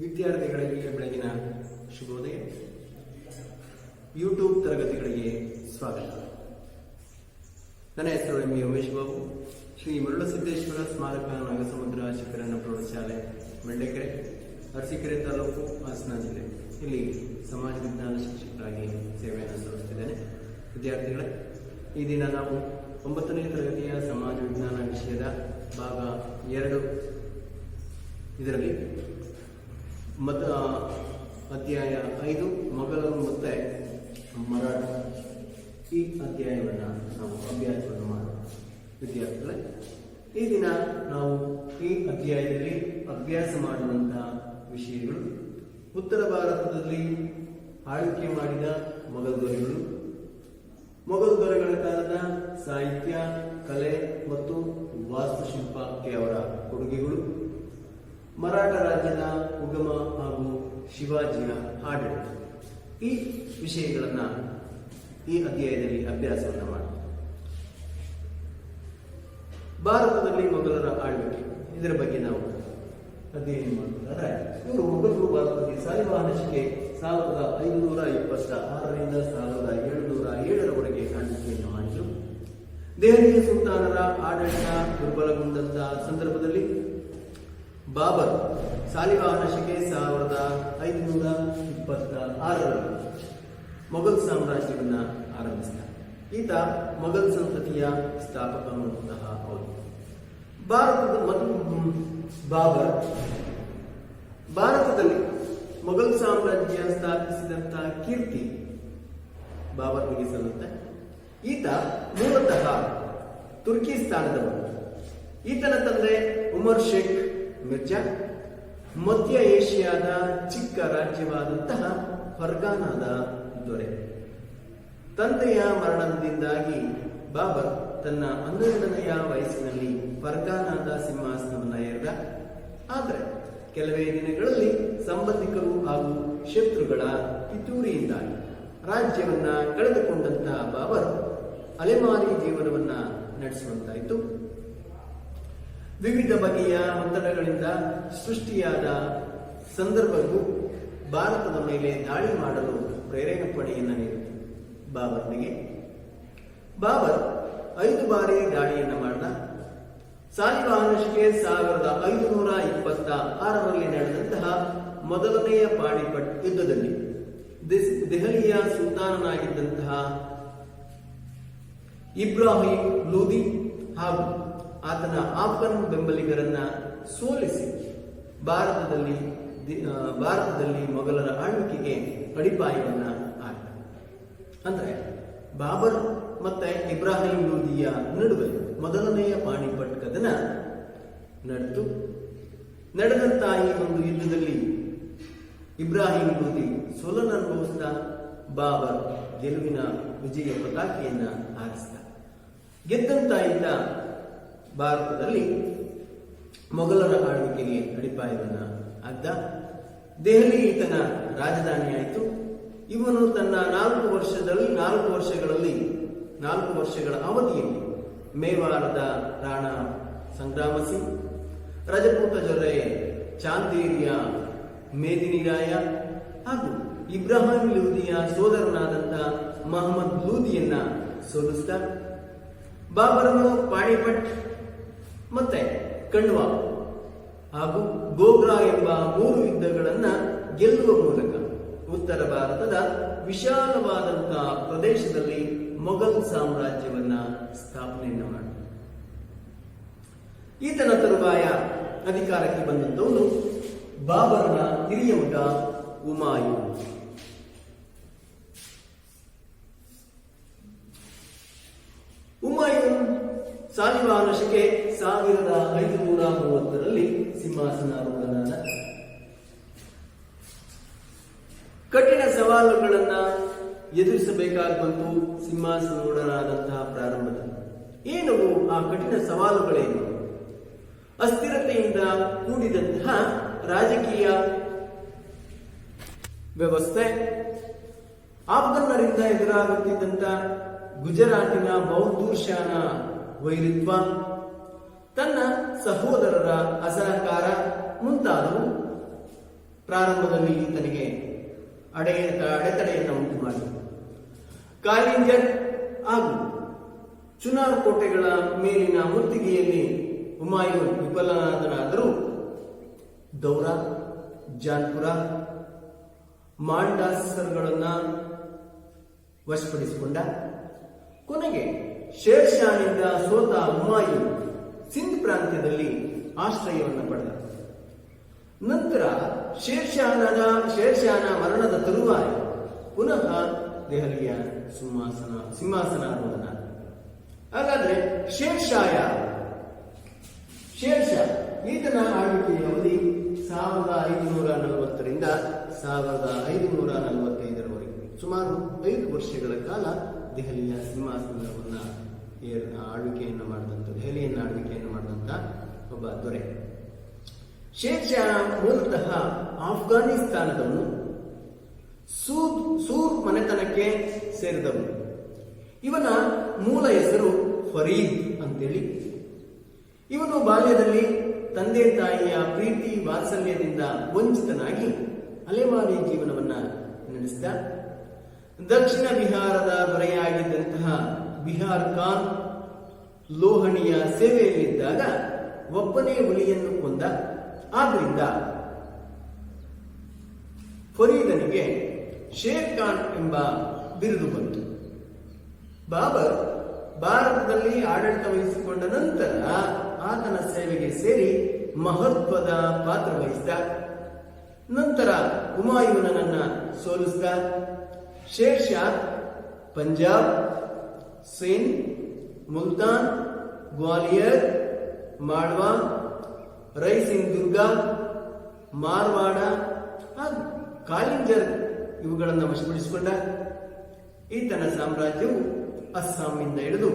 ವಿದ್ಯಾರ್ಥಿಗಳಿಗೆ ಬೆಳಗಿನ ಶುಭೋದಯ. ಯೂಟ್ಯೂಬ್ ತರಗತಿಗಳಿಗೆ ಸ್ವಾಗತ. ನನ್ನ ಹೆಸರು ಎಂ. ಉಮೇಶ್ ಬಾಬು. ಶ್ರೀ ಮರುಳಸಿದ್ದೇಶ್ವರ ಸ್ಮಾರಕ ನಾಗಸಮುದ್ರ ಶಿಖರಣ ಪ್ರೌಢಶಾಲೆ ಮಂಡ್ಯಕೆರೆ ಅರಸೀಕೆರೆ ತಾಲೂಕು, ಹಾಸನ ಜಿಲ್ಲೆ. ಇಲ್ಲಿ ಸಮಾಜ ವಿಜ್ಞಾನ ಶಿಕ್ಷಕರಾಗಿ ಸೇವೆಯನ್ನು ಸಲ್ಲಿಸುತ್ತಿದ್ದೇನೆ. ವಿದ್ಯಾರ್ಥಿಗಳೇ, ಈ ದಿನ ನಾವು ಒಂಬತ್ತನೇ ತರಗತಿಯ ಸಮಾಜ ವಿಜ್ಞಾನ ವಿಷಯದ ಭಾಗ ಎರಡು. ಇದರಲ್ಲಿ ಮತ ಅಧ್ಯಾಯ ಐದು ಮಗಳು ಮತ್ತೆ ಮರಾಠ. ಈ ಅಧ್ಯಾಯವನ್ನು ನಾವು ಅಭ್ಯಾಸವನ್ನು ಮಾಡೋಣ. ವಿದ್ಯಾರ್ಥಿಗಳೇ, ಈ ದಿನ ನಾವು ಈ ಅಧ್ಯಾಯದಲ್ಲಿ ಅಭ್ಯಾಸ ಮಾಡುವಂತಹ ವಿಷಯಗಳು. ಉತ್ತರ ಭಾರತದಲ್ಲಿ ಆಳ್ವಿಕೆ ಮಾಡಿದ ಮೊಘಲ್ ದೊರೆಗಳು. ಮೊಘಲ್ ದೊರೆಗಳ ಕಾಲದ ಸಾಹಿತ್ಯ, ಕಲೆ ಮತ್ತು ವಾಸ್ತುಶಿಲ್ಪಕ್ಕೆ ಅವರ ಕೊಡುಗೆಗಳು. ಮರಾಠ ರಾಜ್ಯದ ಉಗಮ ಹಾಗೂ ಶಿವಾಜಿಯ ಆಡಳಿತ ಈ ವಿಷಯಗಳನ್ನು ಈ ಅಧ್ಯಾಯದಲ್ಲಿ ಅಭ್ಯಾಸವನ್ನು ಮಾಡಿ ಭಾರತದಲ್ಲಿ ಮೊಘಲರ ಆಳ್ವಿಕೆ. ಇದರ ಬಗ್ಗೆ ನಾವು ಅಧ್ಯಯನ ಮಾಡುವುದಾದ್ರೆ ಇವರು ಮೊಘಲರು ಭಾರತದಲ್ಲಿ ಸಾಲಿವಾಹನಶಿಕೆ ಸಾವಿರದ ಐದುನೂರ ಇಪ್ಪತ್ತ ಆರರಿಂದ ಸಾವಿರದ ಏಳುನೂರ ಏಳರವರೆಗೆ ಆಳ್ವಿಕೆಯನ್ನು ಮಾಡಿದರು. ದೆಹಲಿಯ ಸುಲ್ತಾನರ ಆಡಳಿತ ದುರ್ಬಲಗೊಂಡಂತಹ ಸಂದರ್ಭದಲ್ಲಿ ಬಾಬರ್ ಸಾಲಿವಾಹನಶಿಕೆ ಸಾವಿರದ ಐದುನೂರ ಇಪ್ಪತ್ತ ಆರರಲ್ಲಿ ಮೊಘಲ್ ಸಾಮ್ರಾಜ್ಯವನ್ನು ಆರಂಭಿಸಿದ. ಈತ ಮೊಘಲ್ ಸಂತತಿಯ ಸ್ಥಾಪಕ ಸಹ ಹೌದು. ಭಾರತದ ಬಾಬರ್, ಭಾರತದಲ್ಲಿ ಮೊಘಲ್ ಸಾಮ್ರಾಜ್ಯ ಸ್ಥಾಪಿಸಿದಂತಹ ಕೀರ್ತಿ ಬಾಬರ್ನಿಗೆ ಸಲ್ಲುತ್ತೆ. ಈತ ಮೂಲತಃ ತುರ್ಕಿಸ್ತಾನದವನು. ಈತನ ತಂದೆ ಉಮರ್ ಶೇಖ್ ಮಧ್ಯ ಏಷ್ಯಾದ ಚಿಕ್ಕ ರಾಜ್ಯವಾದಂತಹ ಫರ್ಗಾನಾದ ದೊರೆ. ತಂದೆಯ ಮರಣದಿಂದಾಗಿ ಬಾಬರ್ ತನ್ನ ಹನ್ನೆರಡನೆಯ ವಯಸ್ಸಿನಲ್ಲಿ ಫರ್ಗಾನಾದ ಸಿಂಹಾಸನವನ್ನ ಏರಿದ ಆದರೆ ಕೆಲವೇ ದಿನಗಳಲ್ಲಿ ಸಂಬಂಧಿಕರು ಹಾಗೂ ಶತ್ರುಗಳ ಕಿತ್ತೂರಿಯಿಂದಾಗಿ ರಾಜ್ಯವನ್ನ ಕಳೆದುಕೊಂಡಂತಹ ಬಾಬರ್ ಅಲೆಮಾರಿ ಜೀವನವನ್ನ ನಡೆಸುವಂತಾಯಿತು. ವಿವಿಧ ಬಗೆಯ ಒತ್ತಡಗಳಿಂದ ಸೃಷ್ಟಿಯಾದ ಸಂದರ್ಭವು ಭಾರತದ ಮೇಲೆ ದಾಳಿ ಮಾಡಲು ಪ್ರೇರೇಪಣೆಯನ್ನು ನೀಡಿತು ಬಾಬರ್ನಿಗೆ ಬಾಬರ್ ಐದು ಬಾರಿ ದಾಳಿಯನ್ನು ಮಾಡಿದ. ಸಾಲಿವಾಹನಶಿಕೆ ಸಾವಿರದ ಐದುನೂರ ಇಪ್ಪತ್ತ ಆರರಲ್ಲಿ ನಡೆದಂತಹ ಮೊದಲನೆಯ ಪಾಣಿಪಟ್ ಯುದ್ಧದಲ್ಲಿ ದೆಹಲಿಯ ಸುಲ್ತಾನನಾಗಿದ್ದಂತಹ ಇಬ್ರಾಹಿಂ ಲೂದಿ ಹಾಗೂ ಆತನ ಆಫ್ಘನ್ ಬೆಂಬಲಿಗರನ್ನ ಸೋಲಿಸಿ ಭಾರತದಲ್ಲಿ ಭಾರತದಲ್ಲಿ ಮೊಘಲರ ಆಳ್ವಿಕೆಗೆ ಅಡಿಪಾಯವನ್ನ ಹಾಕಿದ ಅಂದ್ರೆ ಬಾಬರ್ ಮತ್ತೆ ಇಬ್ರಾಹಿಂ ಲೋಧಿಯ ನಡುವೆ ಮೊದಲನೆಯ ಪಾಣಿಪಟ್ ಕದನ ನಡೆದು ನಡೆದಂತ ಈ ಒಂದು ಯುದ್ಧದಲ್ಲಿ ಇಬ್ರಾಹಿಂ ಲೋಧಿ ಸೋಲನ್ನು ಅನುಭವಿಸಿದ, ಬಾಬರ್ ಗೆಲುವಿನ ವಿಜಯ ಪತಾಕೆಯನ್ನ ಹಾರಿಸಿದ. ಗೆದ್ದಂತಾಯಿತ ಭಾರತದಲ್ಲಿ ಮೊಘಲರ ಆಳ್ವಿಕೆಗೆ ಅಡಿಪಾಯವನ್ನ ಅದ್ದ ದೆಹಲಿ ಈತನ ರಾಜಧಾನಿಯಾಯಿತು. ಇವನು ತನ್ನ ನಾಲ್ಕು ವರ್ಷದಲ್ಲಿ, ನಾಲ್ಕು ವರ್ಷಗಳಲ್ಲಿ, ನಾಲ್ಕು ವರ್ಷಗಳ ಅವಧಿಯಲ್ಲಿ ಮೇವಾರದ ರಾಣ ಸಂಗ್ರಾಮ ಸಿಂಗ್ ರಜಪೂತ ಜೊರೆ ಚಾಂದೇರಿಯ ಮೇದಿನಿರಾಯ ಹಾಗೂ ಇಬ್ರಾಹಿಂ ಲೂದಿಯ ಸೋದರನಾದಂತ ಮಹಮ್ಮದ್ ಲೂದಿಯನ್ನ ಸೋಲಿಸಿದ. ಬಾಬರನು ಪಾಣಿಪಟ್ ಮತ್ತೆ ಕಣ್ವ ಹಾಗೂ ಗೋಗ್ರಾ ಎಂಬ ಮೂರು ಯುದ್ಧಗಳನ್ನ ಗೆಲ್ಲುವ ಮೂಲಕ ಉತ್ತರ ಭಾರತದ ವಿಶಾಲವಾದಂತಹ ಪ್ರದೇಶದಲ್ಲಿ ಮೊಘಲ್ ಸಾಮ್ರಾಜ್ಯವನ್ನ ಸ್ಥಾಪನೆಯನ್ನು ಮಾಡಿದ ಈತನ ತರುವಾಯ ಅಧಿಕಾರಕ್ಕೆ ಬಂದಂತವನು ಬಾಬರನ ಹಿರಿಯ ಮಗ ಉಮಾಯು ಹುಮಾಯೂನ್ ಸಾಲಿವಾಹನಶಿಕೆ ಸಾವಿರದ ಐದುನೂರ ಮೂವತ್ತರಲ್ಲಿ ಸಿಂಹಾಸನಾರೂಢನಾದ. ಕಠಿಣ ಸವಾಲುಗಳನ್ನ ಎದುರಿಸಬೇಕಾಗಿ ಬಂತು ಸಿಂಹಾಸನೂಢನಾದಂತಹ ಪ್ರಾರಂಭದಲ್ಲಿ ಏನು ಆ ಕಠಿಣ ಸವಾಲುಗಳೇನು ಅಸ್ಥಿರತೆಯಿಂದ ಕೂಡಿದಂತಹ ರಾಜಕೀಯ ವ್ಯವಸ್ಥೆ ಆಫ್ಘನ್ನರಿಂದ ಎದುರಾಗುತ್ತಿದ್ದಂತ ಗುಜರಾತಿನ ಬೌದ್ಧೂರ್ಷಾನ ವೈರಿತ್ವ. ತನ್ನ ಸಹೋದರರ ಅಸಹಕಾರ ಮುಂತಾದವು ಪ್ರಾರಂಭದಲ್ಲಿ ಈತನಿಗೆ ಅಡೆ ಅಡೆತಡೆಯನ್ನು ಉಂಟು ಮಾಡಿತು ಕಾಲಿಂಜರ್ ಹಾಗೂ ಚುನಾರ್ ಕೋಟೆಗಳ ಮೇಲಿನ ಮುತ್ತಿಗೆಯಲ್ಲಿ ಹುಮಾಯೂನ್ ವಿಫಲನಾದರಾದರೂ ದೌರಾ, ಜಾನ್ಪುರ, ಮಾಂಡಾಸರ್ಗಳನ್ನು ವಶಪಡಿಸಿಕೊಂಡ ಕೊನೆಗೆ ಶೇರ್ ಶಾನಿಂದ ಸೋತ ಹುಮಾಯು ಸಿಂಧ್ ಪ್ರಾಂತ್ಯದಲ್ಲಿ ಆಶ್ರಯವನ್ನು ಪಡೆದ. ನಂತರ ಶೇರ್ಷಾಹನ ಶೇರ್ಷಾನ ಮರಣದ ತರುವಾಯ ಪುನಃ ದೆಹಲಿಯ ಸಿಂಹಾಸನ ಸಿಂಹಾಸನಾರೂಢನ ಹಾಗಾದ್ರೆ ಶೇರ್ಷಾಯ, ಶೇರ್ಷ ಈತನ ಆಳ್ವಿಕೆಯ ಅವಧಿ ಸಾವಿರದ ಐದುನೂರ ನಲವತ್ತರಿಂದ ಸಾವಿರದ ಐದುನೂರ ನಲವತ್ತೈದರವರೆಗೆ. ಸುಮಾರು ಐದು ವರ್ಷಗಳ ಕಾಲ ದೆಹಲಿಯ ಸಿಂಹಾಸನವನ್ನ ಏರ್- ಆಳ್ವಿಕೆಯನ್ನು ಮಾಡಿದಂಥ ದೆಹಲಿಯನ್ನ ಆಳ್ವಿಕೆಯನ್ನು ಮಾಡಿದಂಥ ಒಬ್ಬ ದೊರೆ. ಶೇರ್ ಮೂಲತಃ ಆಫ್ಘಾನಿಸ್ತಾನದವನು. ಸೂದ್ ಸೂರ್ ಮನೆತನಕ್ಕೆ ಸೇರಿದವನು. ಇವನ ಮೂಲ ಹೆಸರು ಫರೀದ್ ಅಂತೇಳಿ. ಇವನು ಬಾಲ್ಯದಲ್ಲಿ ತಂದೆ ತಾಯಿಯ ಪ್ರೀತಿ ವಾತ್ಸಲ್ಯದಿಂದ ವಂಚಿತನಾಗಿ ಅಲೆಮಾರಿ ಜೀವನವನ್ನ ನಡೆಸಿದ ದಕ್ಷಿಣ ಬಿಹಾರದ ದೊರೆಯಾಗಿದ್ದಂತಹ ಬಿಹಾರ್ ಖಾನ್ ಲೋಹಣಿಯ ಸೇವೆಯಲ್ಲಿದ್ದಾಗ ಒಬ್ಬನೇ ಹುಲಿಯನ್ನು ಕೊಂದ. ಆದ್ರಿಂದ ಫರೀದನಿಗೆ ಶೇರ್ ಖಾನ್ ಎಂಬ ಬಿರುದು ಬಂತು. ಬಾಬರ್ ಭಾರತದಲ್ಲಿ ಆಡಳಿತ ವಹಿಸಿಕೊಂಡ ನಂತರ ಆತನ ಸೇವೆಗೆ ಸೇರಿ ಮಹತ್ವದ ಪಾತ್ರ ವಹಿಸಿದ. ನಂತರ ಹುಮಾಯೂನನನ್ನ ಸೋಲಿಸಿದ. ಶೇರ್ शाह सिंध ಮುಲ್ತಾನ್, ಗ್ವಾಲಿಯರ್, ಮಾಳ್ವಾ ರೈಸಿಂಗ್ ದುರ್ಗ ಮಾರ್ವಾಡ, ಹಾಗೂ ಇವುಗಳನ್ನು ವಶಪಡಿಸಿಕೊಂಡ ಈತನ ಸಾಮ್ರಾಜ್ಯವು ಅಸ್ಸಾಂನಿಂದ ಹಿಡಿದು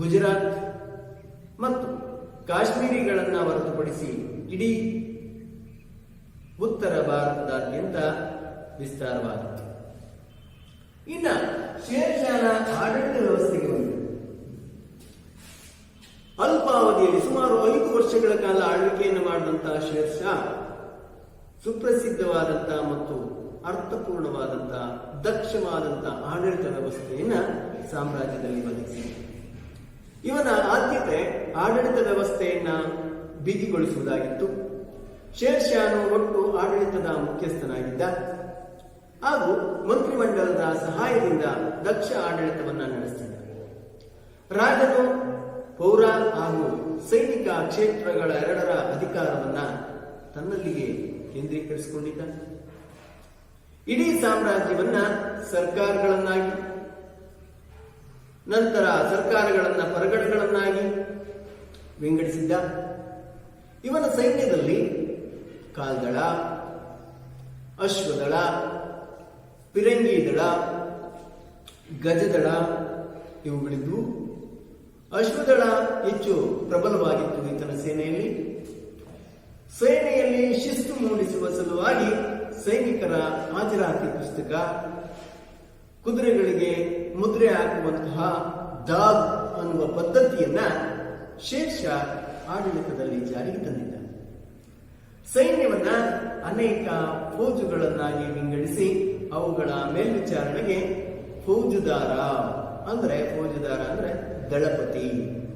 ಗುಜರಾತ್ ಮತ್ತು ಕಾಶ್ಮೀರಿಗಳನ್ನು ಹೊರತುಪಡಿಸಿ ಇಡೀ ಉತ್ತರ ಭಾರತದಾದ್ಯಂತ ವಿಸ್ತಾರವಾಗಿತ್ತು. ಇನ್ನ ಶೇರ್ಷಾನ ಆಡಳಿತ ವ್ಯವಸ್ಥೆಗೆ ಬಂದಿದೆ ಅಲ್ಪಾವಧಿಯಲ್ಲಿ ಸುಮಾರು ಐದು ವರ್ಷಗಳ ಕಾಲ ಆಳ್ವಿಕೆಯನ್ನು ಮಾಡಿದಂತಹ ಶೇರ್ಷಾ ಸುಪ್ರಸಿದ್ಧವಾದಂತಹ ಮತ್ತು ಅರ್ಥಪೂರ್ಣವಾದಂತಹ ದಕ್ಷವಾದಂತಹ ಆಡಳಿತ ವ್ಯವಸ್ಥೆಯನ್ನ ಸಾಮ್ರಾಜ್ಯದಲ್ಲಿ ಒದಗಿಸಿದೆ. ಇವನ ಆದ್ಯತೆ ಆಡಳಿತ ವ್ಯವಸ್ಥೆಯನ್ನ ಬಿಗಿಗೊಳಿಸುವುದಾಗಿತ್ತು. ಶೇರ್ಷಾನು ಒಟ್ಟು ಆಡಳಿತದ ಮುಖ್ಯಸ್ಥನಾಗಿದ್ದ. ಹಾಗೂ ಮಂತ್ರಿಮಂಡಲದ ಸಹಾಯದಿಂದ ದಕ್ಷ ಆಡಳಿತವನ್ನು ನಡೆಸಿದ ರಾಜನು ಪೌರ ಹಾಗೂ ಸೈನಿಕ ಕ್ಷೇತ್ರಗಳ ಎರಡರ ಅಧಿಕಾರವನ್ನ ತನ್ನಲ್ಲಿಗೆ ಕೇಂದ್ರೀಕರಿಸಿಕೊಂಡಿದ್ದ ಇಡೀ ಸಾಮ್ರಾಜ್ಯವನ್ನ ಸರ್ಕಾರಗಳನ್ನಾಗಿ, ನಂತರ ಸರ್ಕಾರಗಳನ್ನ ಪರಗಣಗಳನ್ನಾಗಿ ವಿಂಗಡಿಸಿದ್ದ. ಇವನ ಸೈನ್ಯದಲ್ಲಿ ಕಾಲ್ದಳ, ಅಶ್ವದಳ ಪಿರಂಗಿ ದಳ ಗಜದಳ ಇವುಗಳಿದ್ವು ಅಶ್ವದಳ ಹೆಚ್ಚು ಪ್ರಬಲವಾಗಿತ್ತು ಈತನ ಸೇನೆಯಲ್ಲಿ. ಸೇನೆಯಲ್ಲಿ ಶಿಸ್ತು ಮೂಡಿಸುವ ಸಲುವಾಗಿ ಸೈನಿಕರ ಹಾಜರಾತಿ ಪುಸ್ತಕ, ಕುದುರೆಗಳಿಗೆ ಮುದ್ರೆ ಹಾಕುವಂತಹ ದಾಗ್ ಅನ್ನುವ ಪದ್ಧತಿಯನ್ನ ಶೇಷ ಆಡಳಿತದಲ್ಲಿ ಜಾರಿಗೆ ತಂದಿದ್ದ. ಸೈನ್ಯವನ್ನ ಅನೇಕ ಫೌಜುಗಳನ್ನಾಗಿ ವಿಂಗಡಿಸಿ ಅವುಗಳ ಮೇಲ್ವಿಚಾರಣೆಗೆ ಫೌಜುದಾರ ಅಂದ್ರೆ ಫೌಜುದಾರ ಅಂದ್ರೆ ದಳಪತಿ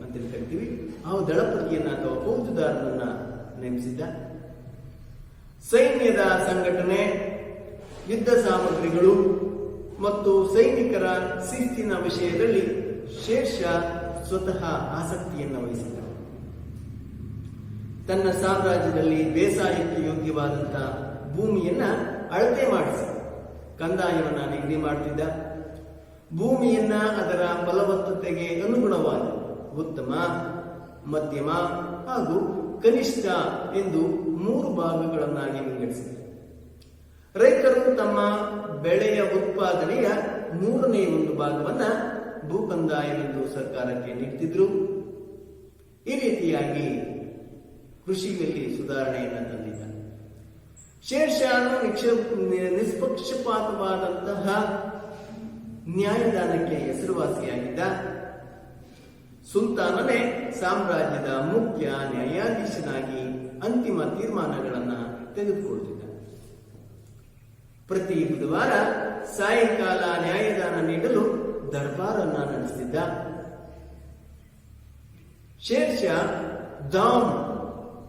ಅಂತ ಕರಿತೀವಿ. ಆ ದಳಪತಿಯನ್ನ ಅಥವಾ ಫೌಜುದಾರನನ್ನ ನೇಮಿಸಿದ್ದ ಸೈನ್ಯದ ಸಂಘಟನೆ, ಯುದ್ಧ ಸಾಮಗ್ರಿಗಳು ಮತ್ತು ಸೈನಿಕರ ಶಿಸ್ತಿನ ವಿಷಯದಲ್ಲಿ ಶೇಷ ಸ್ವತಃ ಆಸಕ್ತಿಯನ್ನು ವಹಿಸಿದ ತನ್ನ ಸಾಮ್ರಾಜ್ಯದಲ್ಲಿ ಬೇಸಾಯಕ್ಕೆ ಯೋಗ್ಯವಾದಂತಹ ಭೂಮಿಯನ್ನ ಅಳತೆ ಕಂದಾಯವನ್ನ ನಿಗದಿ ಮಾಡುತ್ತಿದ್ದ ಭೂಮಿಯನ್ನ ಅದರ ಫಲವತ್ತತೆಗೆ ಅನುಗುಣವಾಗಿ ಉತ್ತಮ, ಮಧ್ಯಮ ಹಾಗೂ ಕನಿಷ್ಠ ಎಂದು ಮೂರು ಭಾಗಗಳನ್ನಾಗಿ ವಿಂಗಡಿಸಿದೆ ರೈತರು ತಮ್ಮ ಬೆಳೆಯ ಉತ್ಪಾದನೆಯ ಮೂರನೇ ಒಂದು ಭಾಗವನ್ನ ಭೂಕಂದಾಯವೆಂದು ಸರ್ಕಾರಕ್ಕೆ ನೀಡುತ್ತಿದ್ರು ಈ ರೀತಿಯಾಗಿ ಕೃಷಿಯಲ್ಲಿ ಸುಧಾರಣೆಯನ್ನು ತಂದಿದ್ದ ಶೇರ್ಷಾನು ನಿಕ್ಷೇಪ ನಿಷ್ಪಕ್ಷಪಾತವಾದಂತಹ ನ್ಯಾಯದಾನಕ್ಕೆ ಹೆಸರುವಾಸಿಯಾಗಿದ್ದ ಸುಲ್ತಾನನೇ ಸಾಮ್ರಾಜ್ಯದ ಮುಖ್ಯ ನ್ಯಾಯಾಧೀಶನಾಗಿ ಅಂತಿಮ ತೀರ್ಮಾನಗಳನ್ನು ತೆಗೆದುಕೊಳ್ಳುತ್ತಿದ್ದ ಪ್ರತಿ ಬುಧವಾರ ಸಾಯಂಕಾಲ ನ್ಯಾಯದಾನ ನೀಡಲು ದರ್ಬಾರನ್ನ ನಡೆಸಿದ್ದ ಶೇರ್ಷಾ ದಾಮ್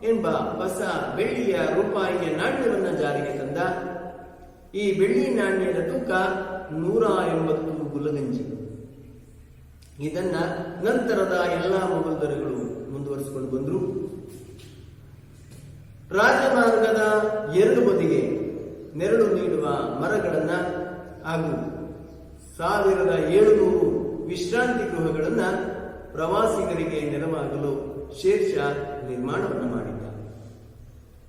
ಎಂಬ ಹೊಸ ಬೆಳ್ಳಿಯ ರೂಪಾಯಿಯ ನಾಣ್ಯವನ್ನ ಜಾರಿಗೆ ತಂದ ಈ ಬೆಳ್ಳಿ ನಾಣ್ಯದ ತೂಕ ನೂರ ಎಂಬತ್ತು ಗುಲಗಂಜಿ. ಇದನ್ನ ನಂತರದ ಎಲ್ಲಾ ಮೊಘಲ್ ಮುಂದುವರಿಸಿಕೊಂಡು ಬಂದರು. ರಾಜಮಾರ್ಗದ ಎರಡು ಬದಿಗೆ ನೆರಳು ನೀಡುವ ಮರಗಳನ್ನ ಹಾಗೂ ಸಾವಿರದ ಏಳುನೂರು ವಿಶ್ರಾಂತಿ ಗೃಹಗಳನ್ನ ಪ್ರವಾಸಿಗರಿಗೆ ನೆರವಾಗಲು ಶೇರ್ಷಾ ನಿರ್ಮಾಣವನ್ನು ಮಾಡಿದ್ದ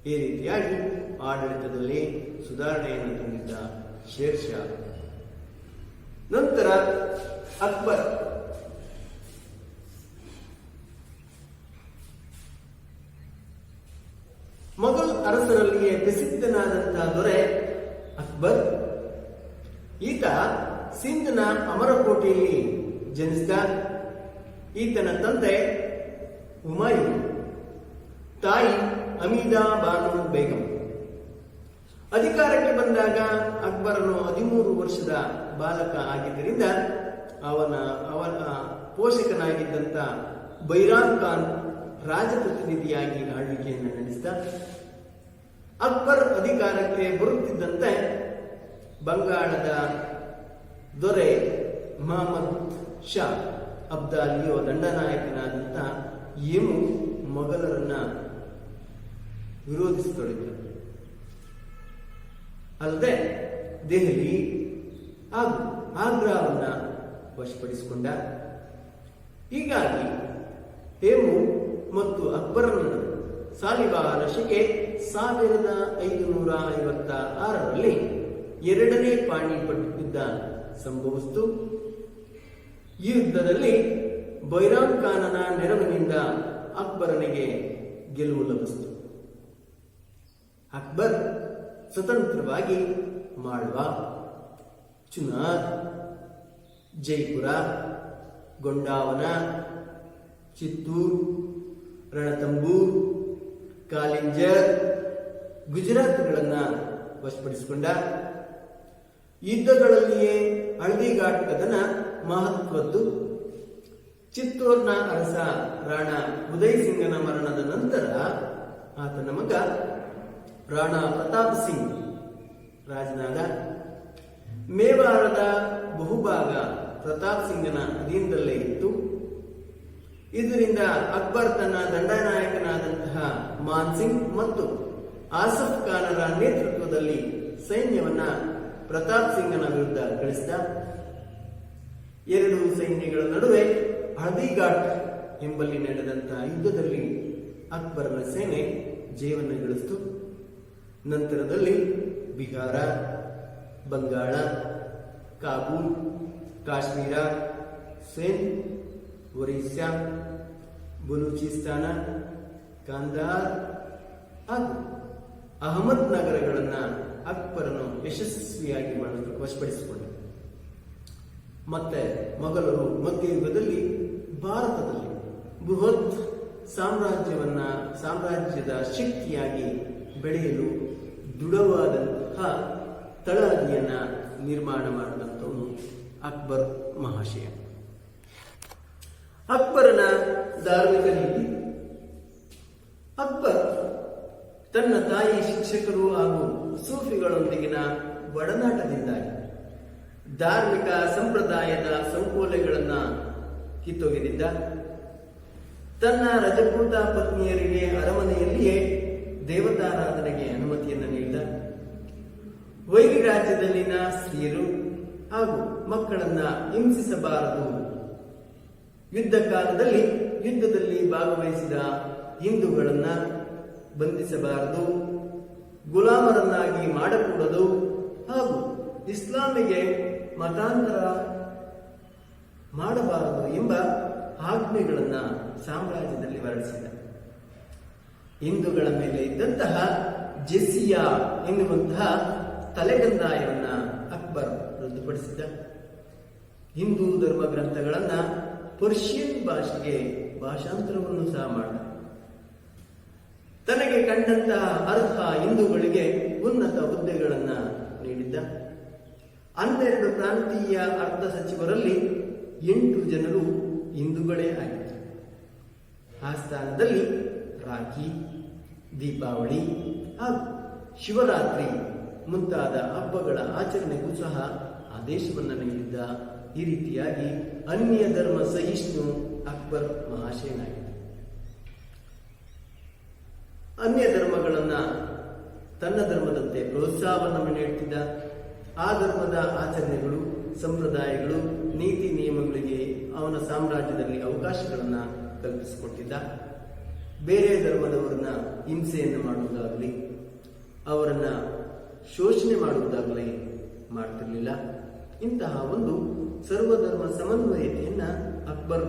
ಈ ರೀತಿಯಾಗಿ ಆಡಳಿತದಲ್ಲಿ ಸುಧಾರಣೆಯನ್ನು ತಂದಿದ್ದ ಶೇರ್ಷಾ. ನಂತರ ಅಕ್ಬರ್. ಮೊಘಲ್ ಅರಸರಲ್ಲಿಯೇ ಪ್ರಸಿದ್ಧನಾದಂತಹ ದೊರೆ ಅಕ್ಬರ್. ಈತ ಸಿಂಧ್ನ ಅಮರಕೋಟೆಯಲ್ಲಿ ಜನಿಸಿದ. ಈತನ ತಂದೆ ಉಮಾಯಿ ತಾಯಿ ಅಮೀದಾ ಬಾನು ಬೇಗಂ. ಅಧಿಕಾರಕ್ಕೆ ಬಂದಾಗ ಅಕ್ಬರನು ಹದಿಮೂರು ವರ್ಷದ ಬಾಲಕ ಆಗಿದ್ದರಿಂದ ಅವನ ಅವನ ಪೋಷಕನಾಗಿದ್ದಂಥ ಬೈರಾಮ್ ಖಾನ್ ರಾಜಪ್ರತಿನಿಧಿಯಾಗಿ ಆಳ್ವಿಕೆಯನ್ನು ನಡೆಸಿದ. ಅಕ್ಬರ್ ಅಧಿಕಾರಕ್ಕೆ ಬರುತ್ತಿದ್ದಂತೆ ಬಂಗಾಳದ ದೊರೆ ಮಹಮ್ಮದ್ ಶಾ ಅಬ್ದಾಲಿಯೋ ದಂಡನಾಯಕನಾದಂಥ ಯಮು ಮೊಘಲರನ್ನ ವಿರೋಧಿಸತೊಡಗಿದ ಅಲ್ಲದೆ ದೆಹಲಿ ಹಾಗೂ ಆಗ್ರಾವನ್ನ ವಶಪಡಿಸಿಕೊಂಡ. ಹೀಗಾಗಿ ಹೇಮು ಮತ್ತು ಅಕ್ಬರನನ್ನು ಸಾಲಿವಾಹನ ಶಕೆ ಸಾವಿರದ ಐದುನೂರ ಐವತ್ತ ಆರರಲ್ಲಿ ಎರಡನೇ ಪಾಣಿಪಟ್ ಯುದ್ಧ ಸಂಭವಿಸಿತು ಈ ಯುದ್ಧದಲ್ಲಿ ಬೈರಾಮ್ ಖಾನನ ನೆರವಿನಿಂದ ಅಕ್ಬರನಿಗೆ ಗೆಲುವು ಲಭಿಸಿತು. ಅಕ್ಬರ್ ಸ್ವತಂತ್ರವಾಗಿ ಮಾಳ್ವಾ ಚುನಾರ್, ಜೈಪುರ, ಗೊಂಡಾವನ, ಚಿತ್ತೂರ್, ರಣತಂಬೂರ್, ಕಾಲಿಂಜರ್ ಗುಜರಾತ್ಗಳನ್ನು ವಶಪಡಿಸಿಕೊಂಡ. ಯುದ್ಧಗಳಲ್ಲಿಯೇ ಹಳದಿಘಾಟ್ ಮಹತ್ವದ್ದು. ಚಿತ್ತೂರ್ನ ಅರಸ ರಾಣಾ ಉದಯ್ ಸಿಂಗನ ಮರಣದ ನಂತರ ಆತನ ಮಗ ರಾಣಾ ಪ್ರತಾಪ್ ಸಿಂಗ್, ರಾಜನಾದ ಮೇವಾರದ ಬಹುಭಾಗ ಪ್ರತಾಪ್ ಸಿಂಗನ ಅಧೀನದಲ್ಲೇ ಇತ್ತು. ಇದರಿಂದ ಅಕ್ಬರ್ ತನ್ನ ದಂಡನಾಯಕನಾದಂತಹ ಮಾನ್ ಸಿಂಗ್ ಮತ್ತು ಆಸಫ್ ಖಾನರ ನೇತೃತ್ವದಲ್ಲಿ ಸೈನ್ಯವನ್ನ ಪ್ರತಾಪ್ ಸಿಂಗನ ವಿರುದ್ಧ ಕಳಿಸಿದ ಎರಡು ಸೈನ್ಯಗಳ ನಡುವೆ ಹಳದಿಘಾಟ್ ಎಂಬಲ್ಲಿ ನಡೆದಂತಹ ಯುದ್ಧದಲ್ಲಿ ಅಕ್ಬರನ ಸೇನೆ ಜೀವನ ಗಳಿಸಿತು. ನಂತರದಲ್ಲಿ ಬಿಹಾರ, ಬಂಗಾಳ, ಕಾಬೂಲ್, ಕಾಶ್ಮೀರ, ಸೇನ್, ಒರಿಸ್ಸಾ, ಬಲೂಚಿಸ್ತಾನ, ಕಾಂದಾರ್ ಹಾಗೂ ಅಹಮದ್ ನಗರಗಳನ್ನು ಅಕ್ಬರನ್ನು ಯಶಸ್ವಿಯಾಗಿ ಮಾಡಲು ವಶಪಡಿಸಿಕೊಂಡ. ಮತ್ತೆ ಮೊಘಲರು ಮಧ್ಯಯುಗದಲ್ಲಿ ಭಾರತದಲ್ಲಿ ಬೃಹತ್ ಸಾಮ್ರಾಜ್ಯವನ್ನ ಸಾಮ್ರಾಜ್ಯದ ಶಕ್ತಿಯಾಗಿ ಬೆಳೆಯಲು ದೃಢವಾದಂತಹ ತಳಹದಿಯನ್ನ ನಿರ್ಮಾಣ ಮಾಡಿದಂಥವನು ಅಕ್ಬರ್ ಮಹಾಶಯ. ಅಕ್ಬರನ ಧಾರ್ಮಿಕ ನೀತಿ. ಅಕ್ಬರ್ ತನ್ನ ತಾಯಿ ಶಿಕ್ಷಕರು ಹಾಗೂ ಸೂಫಿಗಳೊಂದಿಗಿನ ಒಡನಾಟದಿಂದಾಗಿ ಧಾರ್ಮಿಕ ಸಂಪ್ರದಾಯದ ಸಂಕೋಲೆಗಳನ್ನು ಕಿತ್ತೊಗೆದಿದ್ದ, ತನ್ನ ರಜಪೂತ ಪತ್ನಿಯರಿಗೆ ಅರಮನೆಯಲ್ಲಿಯೇ ದೇವತಾರಾಧನೆಗೆ ಅನುಮತಿಯನ್ನು ನೀಡಿದ ವೈರಿ ರಾಜ್ಯದಲ್ಲಿನ ಸ್ತ್ರೀಯರು ಹಾಗೂ ಮಕ್ಕಳನ್ನ ಹಿಂಸಿಸಬಾರದು. ಯುದ್ಧ ಕಾಲದಲ್ಲಿ ಯುದ್ಧದಲ್ಲಿ ಭಾಗವಹಿಸಿದ ಹಿಂದೂಗಳನ್ನ ಬಂಧಿಸಬಾರದು. ಗುಲಾಮರನ್ನಾಗಿ ಮಾಡಕೂಡದು ಹಾಗೂ ಇಸ್ಲಾಮಿಗೆ ಮತಾಂತರ ಮಾಡಬಾರದು ಎಂಬ ಆಜ್ಞೆಗಳನ್ನ ಸಾಮ್ರಾಜ್ಯದಲ್ಲಿ ಹೊರಡಿಸಿದ ಹಿಂದೂಗಳ ಮೇಲೆ ಇದ್ದಂತಹ ಜೆಸಿಯಾ ಎನ್ನುವಂತಹ ತಲೆಗಂದಾಯವನ್ನ ಅಕ್ಬರ್ ರದ್ದುಪಡಿಸಿದ ಹಿಂದೂ ಧರ್ಮ ಗ್ರಂಥಗಳನ್ನ ಪರ್ಷಿಯನ್ ಭಾಷೆಗೆ ಭಾಷಾಂತರವನ್ನು ಸಹ ಮಾಡಿದ. ತನಗೆ ಕಂಡಂತಹ ಅರ್ಹ ಹಿಂದೂಗಳಿಗೆ ಉನ್ನತ ಹುದ್ದೆಗಳನ್ನ ನೀಡಿದ ನೀಡಿದ್ದ. ಹನ್ನೆರಡು ಪ್ರಾಂತೀಯ ಅರ್ಥ ಸಚಿವರಲ್ಲಿ ಎಂಟು ಜನರು ಹಿಂದೂಗಳೇ ಆಗಿದ್ದರು. ಆ ಸ್ಥಾನದಲ್ಲಿ ರಾಖಿ ದೀಪಾವಳಿ ಹಾಗೂ ಶಿವರಾತ್ರಿ ಮುಂತಾದ ಹಬ್ಬಗಳ ಆಚರಣೆಗೂ ಸಹ ಆದೇಶವನ್ನು ನೀಡಿದ್ದ ಈ ರೀತಿಯಾಗಿ ಅನ್ಯ ಧರ್ಮ ಸಹಿಷ್ಣು ಅಕ್ಬರ್ ಮಹಾಶಯನಾಗಿದ್ದ. ಅನ್ಯ ಧರ್ಮಗಳನ್ನ ತನ್ನ ಧರ್ಮದಂತೆ ಪ್ರೋತ್ಸಾಹವನ್ನು ನೀಡುತ್ತಿದ್ದ ಆ ಧರ್ಮದ ಆಚರಣೆಗಳು, ಸಂಪ್ರದಾಯಗಳು, ನೀತಿ ನಿಯಮಗಳಿಗೆ ಅವನ ಸಾಮ್ರಾಜ್ಯದಲ್ಲಿ ಅವಕಾಶಗಳನ್ನ ಕಲ್ಪಿಸಿಕೊಟ್ಟಿದ್ದ. ಬೇರೆ ಧರ್ಮದವರನ್ನ ಹಿಂಸೆಯನ್ನು ಮಾಡುವುದಾಗಲಿ, ಅವರನ್ನ ಶೋಷಣೆ ಮಾಡುವುದಾಗಲಿ ಮಾಡ್ತಿರ್ಲಿಲ್ಲ. ಇಂತಹ ಒಂದು ಸರ್ವಧರ್ಮ ಸಮನ್ವಯತೆಯನ್ನ ಅಕ್ಬರ್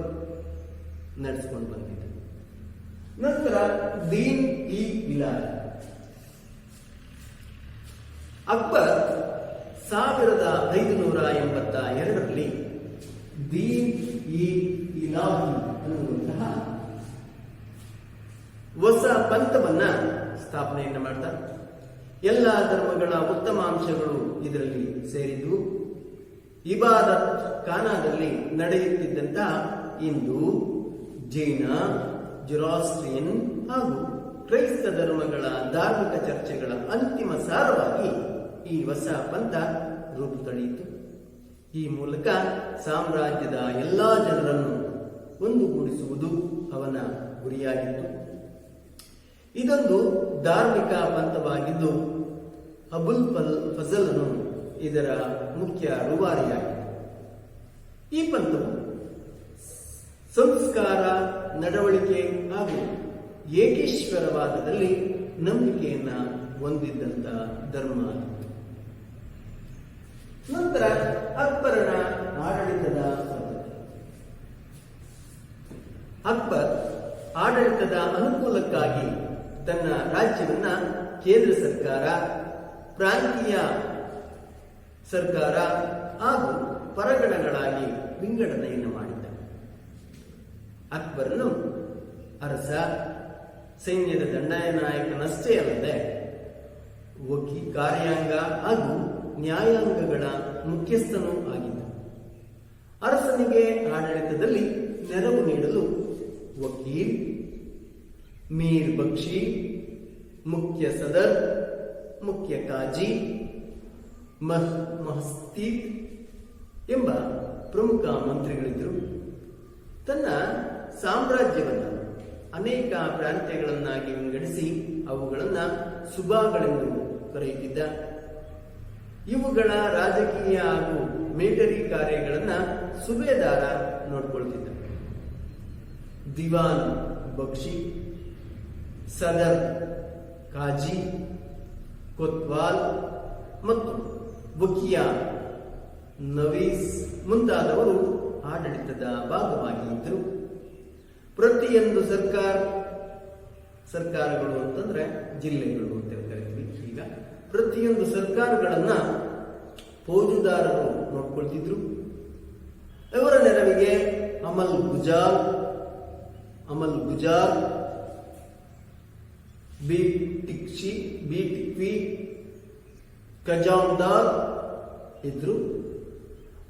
ನಡೆಸಿಕೊಂಡು ಬಂದಿದ್ದ. ನಂತರ ದೀನ್ ಇ ಇಲಾಹಿ ಅಕ್ಬರ್ ಸಾವಿರದ ಐದುನೂರ ಎಂಬತ್ತ ಎರಡರಲ್ಲಿ ದೀನ್ ಇ ಇಲಾಹಿ ಅನ್ನುವಂತಹ ಹೊಸ ಪಂಥವನ್ನ ಸ್ಥಾಪನೆಯನ್ನು ಮಾಡ್ತಾರೆ ಎಲ್ಲ ಧರ್ಮಗಳ ಉತ್ತಮ ಅಂಶಗಳು ಇದರಲ್ಲಿ ಸೇರಿದ್ದು ಇಬಾದತ್ ಖಾನಾದಲ್ಲಿ ನಡೆಯುತ್ತಿದ್ದಂತಹ ಹಿಂದೂ ಜೈನ, ಜುರಾಸ್ಟ್ರಿಯನ್ ಹಾಗೂ ಕ್ರೈಸ್ತ ಧರ್ಮಗಳ ಧಾರ್ಮಿಕ ಚರ್ಚೆಗಳ ಅಂತಿಮ ಸಾರವಾಗಿ ಈ ಹೊಸ ಪಂಥ ರೂಪು ತಳೆಯಿತು. ಈ ಮೂಲಕ ಸಾಮ್ರಾಜ್ಯದ ಎಲ್ಲಾ ಜನರನ್ನು ಒಂದುಗೂಡಿಸುವುದು ಅವನ ಗುರಿಯಾಗಿತ್ತು. ಇದೊಂದು ಧಾರ್ಮಿಕ ಪಂಥವಾಗಿದ್ದು, ಅಬುಲ್ ಫಲ್ ಫಜಲನು ಇದರ ಮುಖ್ಯ ರೂವಾರಿಯಾಗಿದೆ. ಈ ಪಂಥವು ಸಂಸ್ಕಾರ, ನಡವಳಿಕೆ ಹಾಗೂ ಏಕೇಶ್ವರವಾದದಲ್ಲಿ ನಂಬಿಕೆಯನ್ನ ಹೊಂದಿದ್ದಂತ ಧರ್ಮ. ನಂತರ ಅಕ್ಬರನ ಆಡಳಿತದ ಅಕ್ಬರ್ ಆಡಳಿತದ ಅನುಕೂಲಕ್ಕಾಗಿ ತನ್ನ ರಾಜ್ಯವನ್ನ ಕೇಂದ್ರ ಸರ್ಕಾರ, ಪ್ರಾಂತೀಯ ಸರ್ಕಾರ ಹಾಗೂ ಪರಗಣಗಳಾಗಿ ವಿಂಗಡಣೆಯನ್ನು ಮಾಡಿದ್ದ. ಅಕ್ಬರನು ಅರಸ, ಸೈನ್ಯದ ದಂಡಾಯ ನಾಯಕನಷ್ಟೇ ಅಲ್ಲದೆ ವಕಿ, ಕಾರ್ಯಾಂಗ ಹಾಗೂ ನ್ಯಾಯಾಂಗಗಳ ಮುಖ್ಯಸ್ಥನೂ ಆಗಿದ್ದ. ಅರಸನಿಗೆ ಆಡಳಿತದಲ್ಲಿ ನೆರವು ನೀಡಲು ವಕೀಲ್ ಮೀರ್ ಬಕ್ಷಿ, ಮುಖ್ಯ ಸದರ್, ಮುಖ್ಯ ಕಾಜಿ, ಮಹ್ ಮಹಸ್ತಿ ಎಂಬ ಪ್ರಮುಖ ಮಂತ್ರಿಗಳಿದ್ದರು. ತನ್ನ ಸಾಮ್ರಾಜ್ಯವನ್ನು ಅನೇಕ ಪ್ರಾಂತ್ಯಗಳನ್ನಾಗಿ ವಿಂಗಡಿಸಿ ಅವುಗಳನ್ನು ಸುಬಾಗಳೆಂದು ಕರೆಯುತ್ತಿದ್ದ. ಇವುಗಳ ರಾಜಕೀಯ ಹಾಗೂ ಮಿಲಿಟರಿ ಕಾರ್ಯಗಳನ್ನು ಸುಬೇದಾರ ನೋಡಿಕೊಳ್ತಿದ್ದ. ದಿವಾನ್ ಬಕ್ಷಿ. ಸದರ್, ಕಾಜಿ, ಕೊತ್ವಾಲ್ ಮತ್ತು ಬುಕಿಯಾ ನವೀಸ್ ಮುಂತಾದವರು ಆಡಳಿತದ ಭಾಗವಾಗಿದ್ದರು. ಪ್ರತಿಯೊಂದು ಸರ್ಕಾರ, ಸರ್ಕಾರಗಳು ಅಂತಂದ್ರೆ ಜಿಲ್ಲೆಗಳು ಅಂತ ಕರಿತೀವಿ. ಈಗ ಪ್ರತಿಯೊಂದು ಸರ್ಕಾರಗಳನ್ನ ಫೌಜುದಾರರು ನೋಡ್ಕೊಳ್ತಿದ್ರು. ಇವರ ನೆರವಿಗೆ ಅಮಲ್ ಗುಜಾಲ್ ಅಮಲ್ ಗುಜಾರ್ ಬಿ ಟಿಕ್ಷಿ ಬಿ ಟಿಕ್ವಿ ಖಜಾಂದಾರ್ ಇದ್ರು.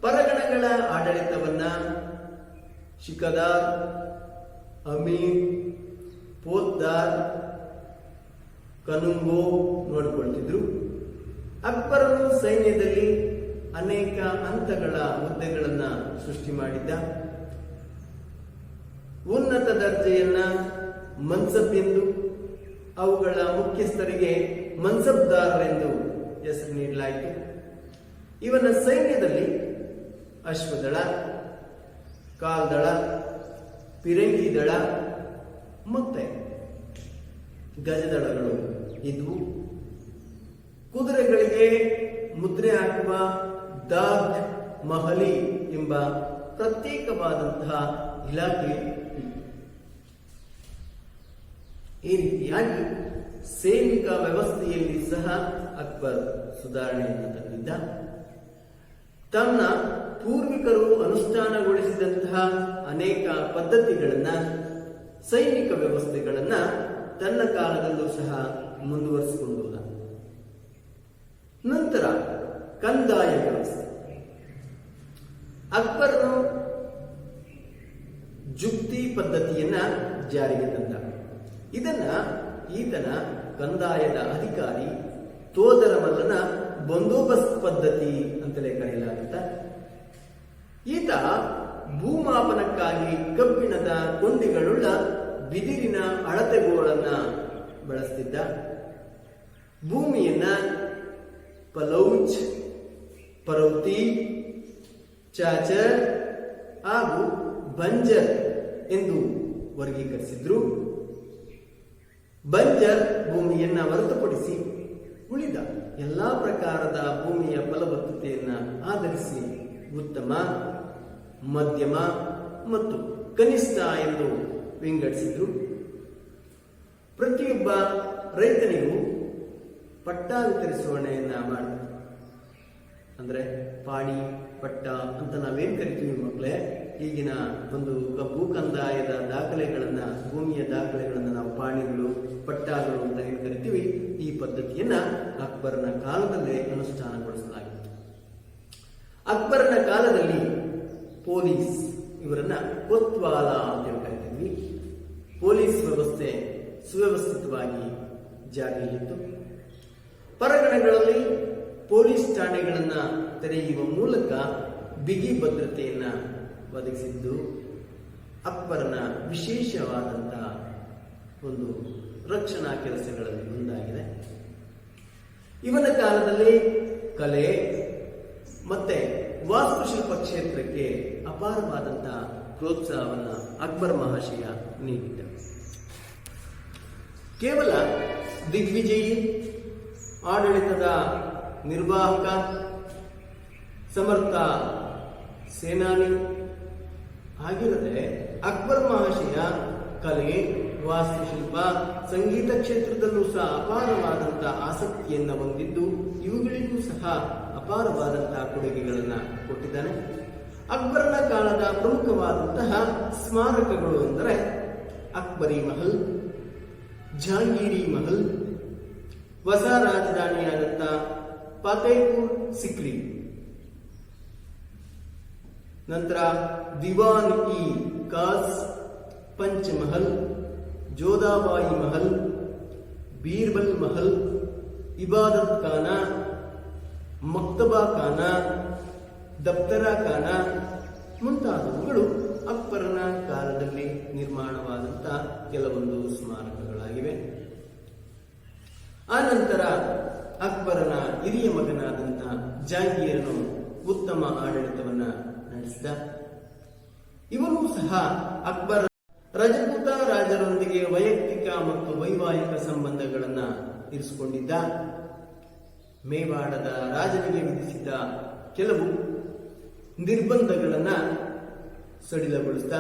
ಪರಗಣಗಳ ಆಡಳಿತವನ್ನ ಶಿಕದಾರ್ ಅಮೀರ್, ಪೋದ್ದಾರ್, ಕನುಂಗೋ ನೋಡಿಕೊಳ್ತಿದ್ರು. ಅಕ್ಬರನು ಸೈನ್ಯದಲ್ಲಿ ಅನೇಕ ಹಂತಗಳ ಹುದ್ದೆಗಳನ್ನ ಸೃಷ್ಟಿ ಮಾಡಿದ್ದ. ಉನ್ನತ ದರ್ಜೆಯನ್ನ ಮನ್ಸಬ್ ಎಂದು ಅವುಗಳ ಮುಖ್ಯಸ್ಥರಿಗೆ ಮನ್ಸಬ್ದಾರರೆಂದು ಹೆಸರು ನೀಡಲಾಯಿತು. ಇವನ ಸೈನ್ಯದಲ್ಲಿ ಅಶ್ವದಳ, ಕಾಲ್ದಳ ಪಿರಂಗಿ ದಳ ಮತ್ತೆ ಗಜದಳಗಳು ಇದ್ವು. ಕುದುರೆಗಳಿಗೆ ಮುದ್ರೆ ಹಾಕುವ ದಾಗ್ ಮಹಲಿ ಎಂಬ ಪ್ರತ್ಯೇಕವಾದಂತಹ ಇಲಾಖೆ ಇತ್ತು. ಈ ರೀತಿಯಾಗಿ ಸೈನಿಕ ವ್ಯವಸ್ಥೆಯಲ್ಲಿ ಸಹ ಅಕ್ಬರ್ ಸುಧಾರಣೆಯನ್ನು ತಂದಿದ್ದ. ತನ್ನ ಪೂರ್ವಿಕರು ಅನುಷ್ಠಾನಗೊಳಿಸಿದಂತಹ ಅನೇಕ ಪದ್ಧತಿಗಳನ್ನ, ಸೈನಿಕ ವ್ಯವಸ್ಥೆಗಳನ್ನ ತನ್ನ ಕಾಲದಲ್ಲೂ ಸಹ ಮುಂದುವರಿಸಿಕೊಂಡು ನಂತರ ಕಂದಾಯ ವ್ಯವಸ್ಥೆ. ಅಕ್ಬರನು ಜುಕ್ತಿ ಪದ್ಧತಿಯನ್ನ ಜಾರಿಗೆ ತಂದ. ಇದನ್ನ ಈತನ ಕಂದಾಯದ ಅಧಿಕಾರಿ ತೋದರಮಲ್ಲನ ಬಂದೋಬಸ್ತ್ ಪದ್ಧತಿ ಅಂತಲೇ ಕರೆಯಲಾಗುತ್ತ? ಈತ ಭೂಮಾಪನಕ್ಕಾಗಿ ಕಬ್ಬಿಣದ ಕೊಂಡಿಗಳುಳ್ಳ ಬಿದಿರಿನ ಅಳತೆಗೋಳನ್ನ ಬಳಸ್ತಿದ್ದ. ಭೂಮಿಯನ್ನ ಪಲೌಚ್, ಪರೌತಿ, ಚಾಚರ್ ಹಾಗೂ ಬಂಜರ್ ಎಂದು ವರ್ಗೀಕರಿಸಿದ್ರು. ಬಂಜರ್ ಭೂಮಿಯನ್ನ ಹೊರತುಪಡಿಸಿ ಉಳಿದ ಎಲ್ಲಾ ಪ್ರಕಾರದ ಭೂಮಿಯ ಫಲವತ್ತತೆಯನ್ನ ಆಧರಿಸಿ ಉತ್ತಮ, ಮಧ್ಯಮ ಮತ್ತು ಕನಿಷ್ಠ ಎಂದು ವಿಂಗಡಿಸಿದ್ರು. ಪ್ರತಿಯೊಬ್ಬ ರೈತನಿಗೂ ಪಟ್ಟ ವಿತರಿಸುವಣೆಯನ್ನ ಮಾಡಿದ್ರು ಅಂದ್ರೆ ಪಾಣಿ ಪಟ್ಟ ಅಂತ ನಾವೇನ್ ಕರಿತೀವಿ ಮಕ್ಕಳೇ ಈಗಿನ ಒಂದು ಭೂಕಂದಾಯದ ದಾಖಲೆಗಳನ್ನ, ಭೂಮಿಯ ದಾಖಲೆಗಳನ್ನ ನಾವು ಪಾಣಿಗಳು, ಪಟ್ಟಾಗಳು ಅಂತ ಹೇಳಿ ಕರಿತೀವಿ, ಈ ಪದ್ಧತಿಯನ್ನ ಅಕ್ಬರನ ಕಾಲದಲ್ಲೇ ಅನುಷ್ಠಾನಗೊಳಿಸಲಾಗಿತ್ತು. ಅಕ್ಬರನ ಕಾಲದಲ್ಲಿ ಪೊಲೀಸ್ ಇವರನ್ನ ಕೊತ್ವಾಲ ಅಂತ ಹೇಳಿ ಪೊಲೀಸ್ ವ್ಯವಸ್ಥೆ ಸುವ್ಯವಸ್ಥಿತವಾಗಿ ಜಾರಿಯಲ್ಲಿತ್ತು. ಪರಗಣಗಳಲ್ಲಿ ಪೊಲೀಸ್ ಠಾಣೆಗಳನ್ನ ತೆರೆಯುವ ಮೂಲಕ ಬಿಗಿ ಭದ್ರತೆಯನ್ನ ಒದಗಿಸಿದ್ದು ಅಕ್ಬರನ ವಿಶೇಷವಾದಂತಹ ಒಂದು ರಕ್ಷಣಾ ಕೆಲಸಗಳಲ್ಲಿ ಒಂದಾಗಿದೆ. ಇವನ ಕಾಲದಲ್ಲಿ ಕಲೆ ಮತ್ತೆ ವಾಸ್ತುಶಿಲ್ಪ ಕ್ಷೇತ್ರಕ್ಕೆ ಅಪಾರವಾದಂತಹ ಪ್ರೋತ್ಸಾಹವನ್ನು ಅಕ್ಬರ್ ಮಹಾಶಯ ನೀಡಿದ್ದ ಕೇವಲ ದಿಗ್ವಿಜಯಿ, ಆಡಳಿತದ ನಿರ್ವಾಹಕ, ಸಮರ್ಥ ಸೇನಾನಿ ಆಗಿರದೆ ಅಕ್ಬರ್ ಮಹಾಶಯ ಕಲೆ ವಾಸ್ತುಶಿಲ್ಪ ಸಂಗೀತ ಕ್ಷೇತ್ರದಲ್ಲೂ ಸಹ ಅಪಾರವಾದಂತಹ ಆಸಕ್ತಿಯನ್ನ ಹೊಂದಿದ್ದು ಇವುಗಳಿಗೂ ಸಹ ಅಪಾರವಾದಂತಹ ಕೊಡುಗೆಗಳನ್ನ ಕೊಟ್ಟಿದ್ದಾನೆ. ಅಕ್ಬರನ ಕಾಲದ ಪ್ರಮುಖವಾದಂತಹ ಸ್ಮಾರಕಗಳು ಅಂದರೆ ಅಕ್ಬರಿ ಮಹಲ್ ಜಹಾಂಗೀರಿ ಮಹಲ್ ಹೊಸ ರಾಜಧಾನಿಯಾದಂತಹ ಫತೇಪುರ್ ಸಿಕ್ರಿ. ನಂತರ ದಿವಾನ್ ಇ ಕಾಸ್ ಪಂಚ್ ಮಹಲ್ ಜೋಧಾಬಾಯಿ ಮಹಲ್, ಬೀರ್ಬಲ್ ಮಹಲ್, ಇಬಾದತ್ ಖಾನ, ಮಕ್ತಬಾ ಖಾನ, ದಪ್ತರ ಖಾನ ಮುಂತಾದವುಗಳು ಅಕ್ಬರನ ಕಾಲದಲ್ಲಿ ನಿರ್ಮಾಣವಾದಂತಹ ಕೆಲವೊಂದು ಸ್ಮಾರಕಗಳಾಗಿವೆ. ಆನಂತರ ಅಕ್ಬರನ ಹಿರಿಯ ಮಗನಾದಂತಹ ಜಹಾಂಗೀರನು ಉತ್ತಮ ಆಡಳಿತವನ್ನ ನಡೆಸಿದ ಇವನು ಸಹ ಅಕ್ಬರ್ ರಜಪೂತ ರಾಜರೊಂದಿಗೆ ವೈಯಕ್ತಿಕ ಮತ್ತು ವೈವಾಹಿಕ ಸಂಬಂಧಗಳನ್ನ ಇರಿಸಿಕೊಂಡಿದ್ದ. ಮೇವಾಡದ ರಾಜನಿಗೆ ವಿಧಿಸಿದ್ದ ಕೆಲವು ನಿರ್ಬಂಧಗಳನ್ನ ಸಡಿಲಗೊಳಿಸಿದ.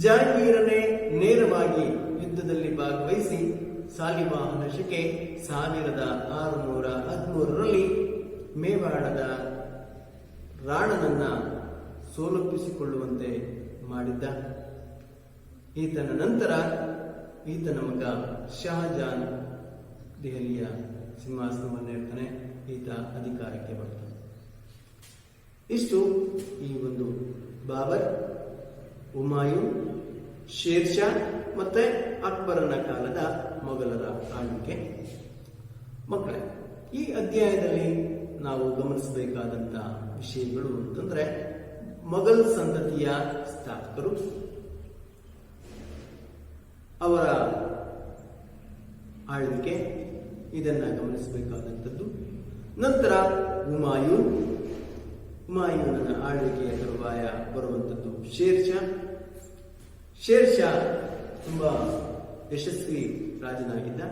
ಜಹಾಂಗೀರನೇ ನೇರವಾಗಿ ಯುದ್ಧದಲ್ಲಿ ಭಾಗವಹಿಸಿ ಸಾಲಿವಾಹನ ಶಕೆ ಸಾವಿರದ ಆರುನೂರ ಹದಿಮೂರರಲ್ಲಿ ಮೇವಾಡದ ರಾಣನನ್ನ ಸೋಲೊಪ್ಪಿಸಿಕೊಳ್ಳುವಂತೆ ಮಾಡಿದ್ದ. ಈತನ ನಂತರ ಈತನ ಮಗ ಶಹಜಾನ್ ದೆಹಲಿಯ ಸಿಂಹಾಸನವನ್ನೇಳ್ತಾನೆ ಈತ ಅಧಿಕಾರಕ್ಕೆ ಬರ್ತಾನೆ. ಇಷ್ಟು ಈ ಒಂದು ಬಾಬರ್ ಹುಮಾಯೂನ್ ಶೇರ್ ಶಾ ಮತ್ತೆ ಅಕ್ಬರನ ಕಾಲದ ಮೊಘಲರ ಆಳ್ವಿಕೆ. ಮಕ್ಕಳೇ, ಈ ಅಧ್ಯಾಯದಲ್ಲಿ ನಾವು ಗಮನಿಸಬೇಕಾದಂತ ವಿಷಯಗಳು ಅಂತಂದ್ರೆ ಮೊಘಲ್ ಸಂತತಿಯ ಸ್ಥಾಪಕರು ಅವರ ಆಳ್ವಿಕೆ ಇದನ್ನ ಗಮನಿಸಬೇಕಾದಂಥದ್ದು. ನಂತರ ಹುಮಾಯೂನ್ ಹುಮಾಯೂನ ಆಳ್ವಿಕೆಯ ತರುವಾಯ ಬರುವಂಥದ್ದು ಶೇರ್ ಶಾ ಶೇರ್ ಶಾ ತುಂಬಾ ಯಶಸ್ವಿ ರಾಜನಾಗಿದ್ದ.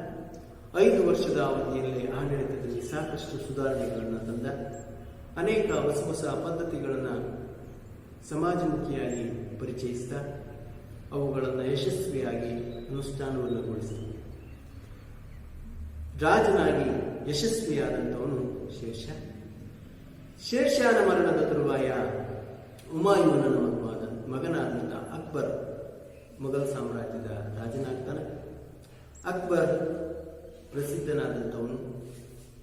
ಐದು ವರ್ಷದ ಅವಧಿಯಲ್ಲಿ ಆಡಳಿತದಲ್ಲಿ ಸಾಕಷ್ಟು ಸುಧಾರಣೆಗಳನ್ನು ತಂದ. ಅನೇಕ ಹೊಸ ಹೊಸ ಪದ್ಧತಿಗಳನ್ನು ಸಮಾಜಮುಖಿಯಾಗಿ ಪರಿಚಯಿಸ್ತಾ ಅವುಗಳನ್ನು ಯಶಸ್ವಿಯಾಗಿ ಅನುಷ್ಠಾನವನ್ನುಗೊಳಿಸಿದ ರಾಜನಾಗಿ ಯಶಸ್ವಿಯಾದಂಥವನು ಶೇರ್ಷ. ಶೇರ್ಷಾನ ಮರಣದ ತರುವಾಯ ಹುಮಾಯೂನನ ಮಗವಾದ ಮಗನಾದಂಥ ಅಕ್ಬರ್ ಮೊಘಲ್ ಸಾಮ್ರಾಜ್ಯದ ರಾಜನಾಗ್ತಾನೆ. ಅಕ್ಬರ್ ಪ್ರಸಿದ್ಧನಾದಂಥವನು.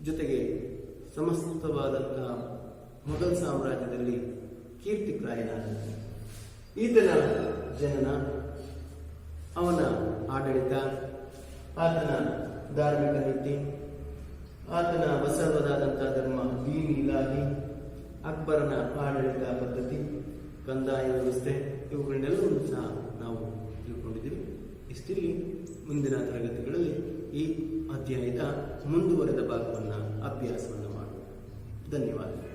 ಜೊತೆಗೆ ಸಮಸ್ತವಾದಂತಹ ಮೊಘಲ್ ಸಾಮ್ರಾಜ್ಯದಲ್ಲಿ ಕೀರ್ತಿ ಕೀರ್ತಿಕ್ರಾಯನಾದ ಈತನ ಜನನ, ಅವನ ಆಡಳಿತ, ಆತನ ಧಾರ್ಮಿಕ ನೀತಿ, ಆತನ ಬಸವದಾದಂತಹ ಧರ್ಮ, ದೀನ್, ಇಲಾಹಿ, ಅಕ್ಬರನ ಆಡಳಿತ ಪದ್ಧತಿ, ಕಂದಾಯ ವ್ಯವಸ್ಥೆ, ಇವುಗಳನ್ನೆಲ್ಲವನ್ನೂ ಸಹ ನಾವು ತಿಳ್ಕೊಂಡಿದ್ದೀವಿ. ಇಷ್ಟಿಲ್ಲಿ ಮುಂದಿನ ತರಗತಿಗಳಲ್ಲಿ ಈ ಅಧ್ಯಾಯದ ಮುಂದುವರೆದ ಭಾಗವನ್ನು ಅಭ್ಯಾಸವನ್ನು ಮಾಡೋಣ. ಧನ್ಯವಾದಗಳು.